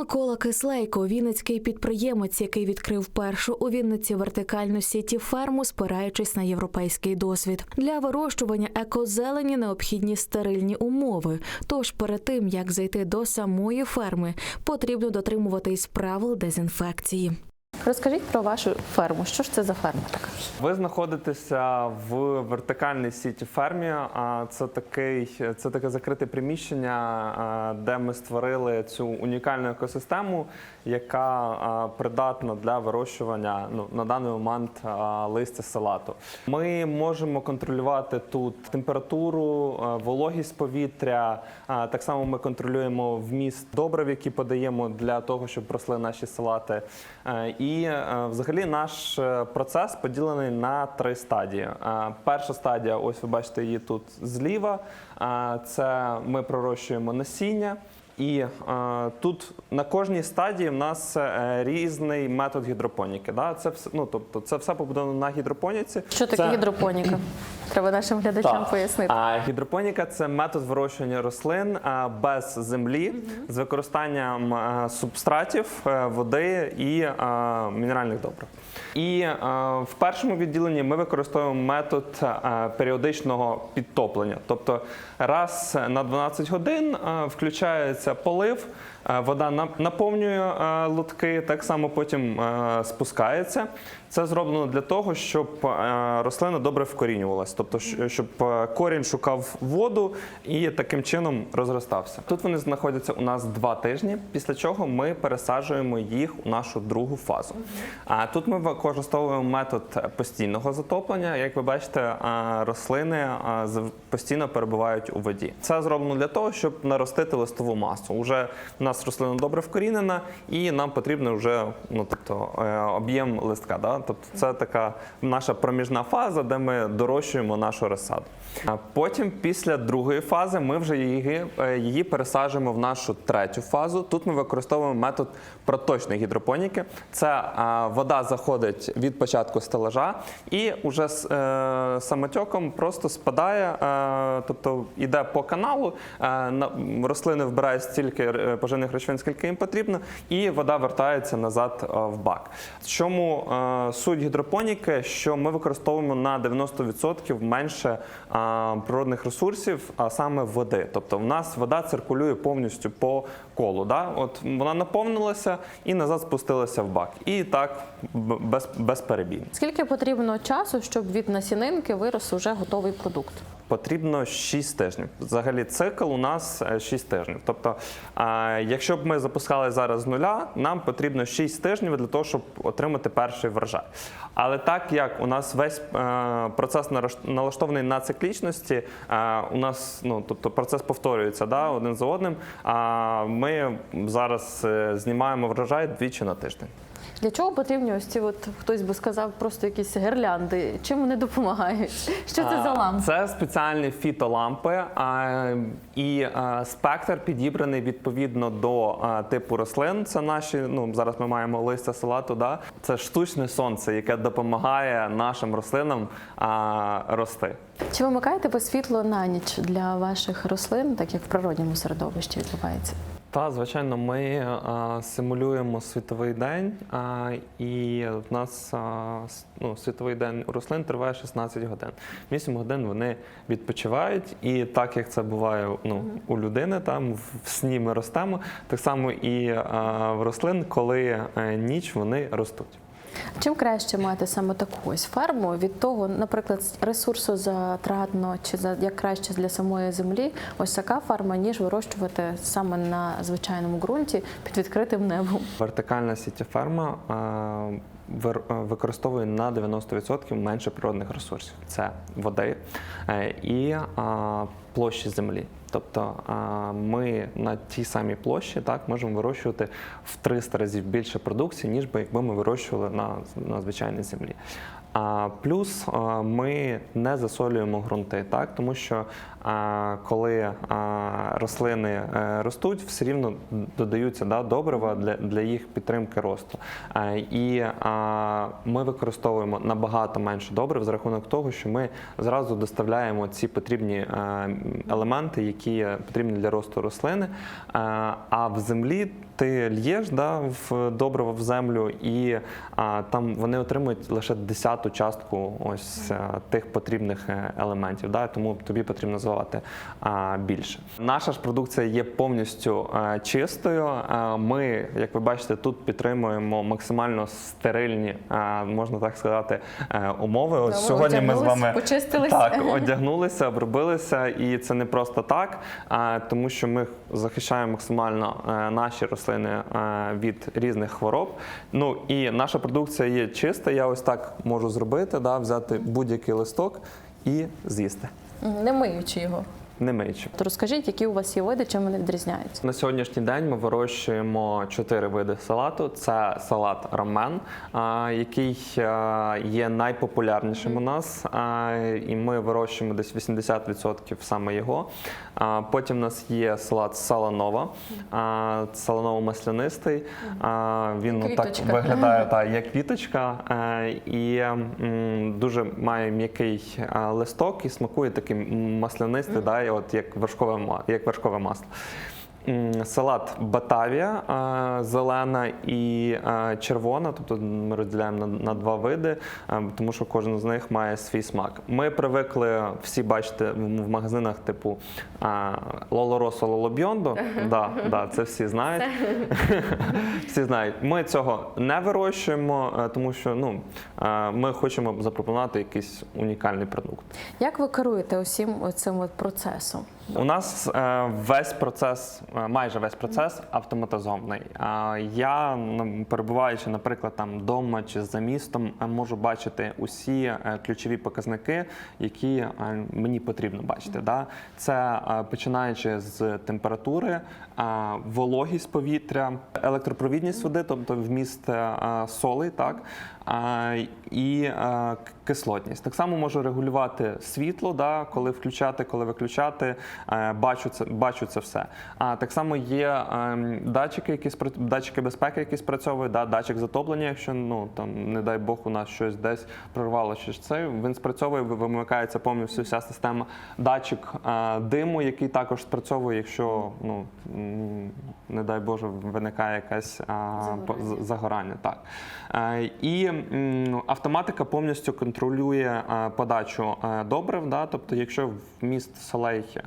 Микола Кислейко, вінницький підприємець, який відкрив першу у Вінниці вертикальну сіті ферму, спираючись на європейський досвід. Для вирощування екозелені необхідні стерильні умови. Тож перед тим як зайти до самої ферми, потрібно дотримуватись правил дезінфекції. Розкажіть про вашу ферму. Що ж це за ферма така? Ви знаходитеся в вертикальній сіті фермі. А це такий, це таке закрите приміщення, де ми створили цю унікальну екосистему, яка придатна для вирощування ну, на даний момент листя салату. Ми можемо контролювати тут температуру, вологість повітря. Так само ми контролюємо вміст добрив, які подаємо для того, щоб росли наші салати. Е, І е, взагалі наш е, процес поділений на три стадії. Е, Перша стадія, ось ви бачите її тут зліва. Це ми пророщуємо насіння. І е, тут на кожній стадії в нас е, різний метод гідропоніки. Да? Це все, ну, тобто, це все побудовано на гідропоніці. Що таке Це- гідропоніка? Треба нашим глядачам так. пояснити. А гідропоніка це метод вирощування рослин без землі з використанням субстратів, е, води і мінеральних добрив. І в першому відділенні ми використовуємо метод періодичного підтоплення. Тобто раз на 12 годин а, полив. Е, Вода наповнює е, лотки, так само потім е, спускається. Це зроблено для того, щоб рослина добре вкорінювалася, тобто щоб корінь шукав воду і таким чином розростався. Тут вони знаходяться у нас два тижні, після чого ми пересаджуємо їх у нашу другу фазу. А тут ми використовуємо метод постійного затоплення. Як ви бачите, рослини постійно перебувають у воді. Це зроблено для того, щоб наростити листову масу. Уже у нас рослина добре вкорінена, і нам потрібно вже ну тобто е, об'єм листка. Да? Тобто це така наша проміжна фаза, де ми дорощуємо нашу розсаду. Потім, після другої фази, ми вже її, е, її пересаджуємо в нашу третю фазу. Тут ми використовуємо метод проточної гідропоніки. Це е, вода заходить від початку стелажа і вже з самотеком просто спадає, тобто йде по каналу, на- рослини вбирають стільки е, поживних речовин, скільки їм потрібно, і вода вертається назад е, в бак. Чому е, суть гідропоніки, що ми використовуємо на 90% менше е, природних ресурсів, а саме води. Тобто в нас вода циркулює повністю по колу. Да? От вона наповнилася і назад спустилася в бак. І так без, без перебігу. Скільки потрібно часу, щоб від насінинки вирос уже готовий продукт? Потрібно 6 тижнів. Взагалі цикл у нас е, 6 тижнів. Тобто, е, якщо б ми запускали зараз з нуля, нам потрібно 6 тижнів для того, щоб отримати перший врожай. Але так як у нас весь е, процес налаштований на циклічності, е, у нас ну тобто процес повторюється да, один за одним. А ми зараз е, знімаємо врожай двічі на тиждень. Для чого потрібні ось ці, от хтось би сказав, просто якісь гірлянди? Чим вони допомагають? Що це за лампи? Це спеціальні фітолампи, а, і а, спектр підібраний відповідно до а, типу рослин. Це наші, ну зараз ми маємо листя салату. Да? Це штучне сонце, яке допомагає нашим рослинам а, рости. Чи вимикаєте ви світло на ніч для ваших рослин, так як в природньому середовищі відбувається? Та звичайно, ми а, симулюємо світовий день, а, і в нас а, ну, світовий день у рослин триває 16 годин. 8 годин вони відпочивають, і так як це буває ну, у людини, там в сні ми ростемо, так само і а, в рослин, коли е, ніч вони ростуть. Чим краще мати саме таку ось ферму від того, наприклад, ресурсу затратно чи за як краще для самої землі, ось така ферма, ніж вирощувати саме на звичайному ґрунті під відкритим небом. Вертикальна сітєферма а, вир- а, використовує на 90% менше природних ресурсів: це води е, і площі землі. Тобто ми на тій самій площі так можемо вирощувати в 300 разів більше продукції, ніж би якби ми вирощували на, на звичайній землі. А плюс ми не засолюємо ґрунти, так тому що коли рослини е, ростуть, все рівно додаються да, добрива для, для їх підтримки росту. І ми використовуємо набагато менше добрив за рахунок того, що ми зразу доставляємо ці потрібні е, елементи, які потрібні для росту рослини. Е, А в землі ти л'єш да, в добриво в землю, і а, там вони отримують лише десяту частку ось а, тих потрібних е, елементів. Да, тому тобі потрібно заливати а, більше. Наша ж продукція є повністю е, чистою. Е, Ми, як ви бачите, тут підтримуємо максимально стерильні, е, можна так сказати, е, умови. Ось ви сьогодні ми з вами почистились. так одягнулися, обробилися, і це не просто так, а тому що ми захищаємо максимально е, наші рослини е, від різних хвороб. Ну і наша продукція є чиста. Я ось так можу зробити, да, взяти будь-який листок і з'їсти, Не миючи його. Не миючи. То розкажіть, які у вас є види, чим вони відрізняються? На сьогоднішній день ми вирощуємо чотири види салату. Це салат рамен, який є найпопулярнішим у нас, і ми вирощуємо десь 80% саме його. Потім у нас є салат саланова, а, саланово-маслянистий. Він так виглядає та, як квіточка і дуже має м'який листок і смакує таким маслянистий, да, і от як вершкове, як вершкове масло. Салат Батавія е, зелена і е, червона, тобто ми розділяємо на, на два види, е, тому що кожен з них має свій смак. Ми привикли всі бачити в магазинах типу Лолоросо Лолобьондо. Да, да, це всі знають. Всі знають. Ми цього не вирощуємо, тому що ну, ми хочемо запропонувати якийсь унікальний продукт. Як ви керуєте усім цим от процесом? У нас е, весь процес, е, майже весь процес автоматизований. Я, ну, перебуваючи, наприклад, там вдома чи за містом, е, можу бачити усі ключові показники, які мені потрібно бачити. Да? Це починаючи з температури, вологість повітря, електропровідність води, тобто вміст солей, так. Е, І е, кислотність. Так само можу регулювати світло, да, коли включати, коли виключати. Е, Бачу це, бачу це все. А так само є ем, датчики, які датчики безпеки, які спрацьовують, да, датчик затоплення, якщо ну там не дай Бог у нас щось десь прорвало чи це. Він спрацьовує, вимикається повністю вся система. Датчик е, диму, який також спрацьовує, якщо ну не дай Боже виникає якась а, по- загорання. Так. Е, І автоматика повністю контролює е, подачу е, добрив. Да? Тобто, якщо вміст солей е,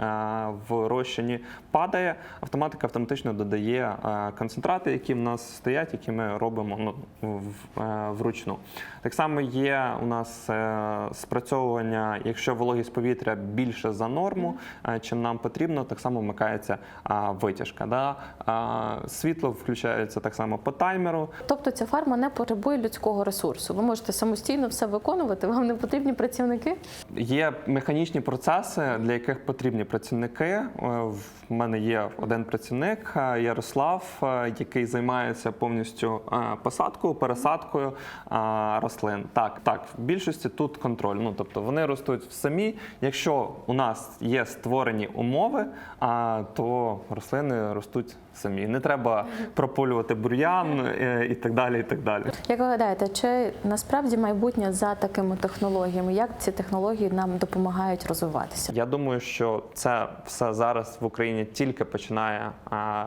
в розчині падає, автоматика автоматично додає концентрати, які в нас стоять, які ми робимо ну, вручну. Так само є у нас спрацьовування, якщо вологість повітря більше за норму, чим нам потрібно, так само вмикається витяжка. Да? Світло включається так само по таймеру. Тобто ця фарма не потребує людського ресурсу. Ви можете самостійно все виконувати, вам не потрібні працівники. Є механічні процеси, для яких потрібні працівники. Е, В мене є один працівник е, Ярослав, е, який займається повністю посадкою, пересадкою рослин. Так, так, в більшості тут контроль. Ну тобто вони ростуть самі. Якщо у нас є створені умови, то рослини ростуть самі. Не треба прополювати бур'ян і так далі. І так далі. Як ви гадаєте, чи насправді майбутнє за такими технологіями? Як ці технології нам допомагають розвиватися? Я думаю, що це все зараз в Україні тільки починає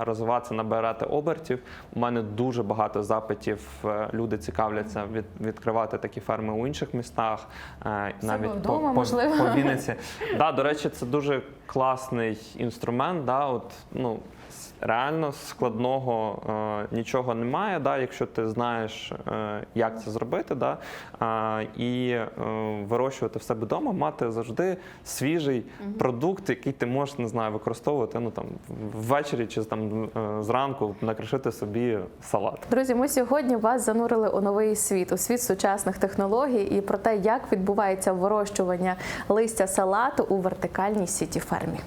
розвиватися, набирати обертів. У мене дуже багато запитів. е, Люди цікавляться від, відкривати такі ферми у інших містах, е, навіть вдома, по, можливо. по, по Вінниці. Да, до речі, це дуже класний інструмент. Да, от, ну, Реально складного е, нічого немає, да, якщо ти знаєш, е, як це зробити, да, е, і е, вирощувати в себе вдома, мати завжди свіжий продукт, який ти можеш не знаю, використовувати ну, там, ввечері чи там, е, зранку накришити собі салат. Друзі, ми сьогодні вас занурили у новий світ, у світ сучасних технологій і про те, як відбувається вирощування листя салату у вертикальній сіті фермі.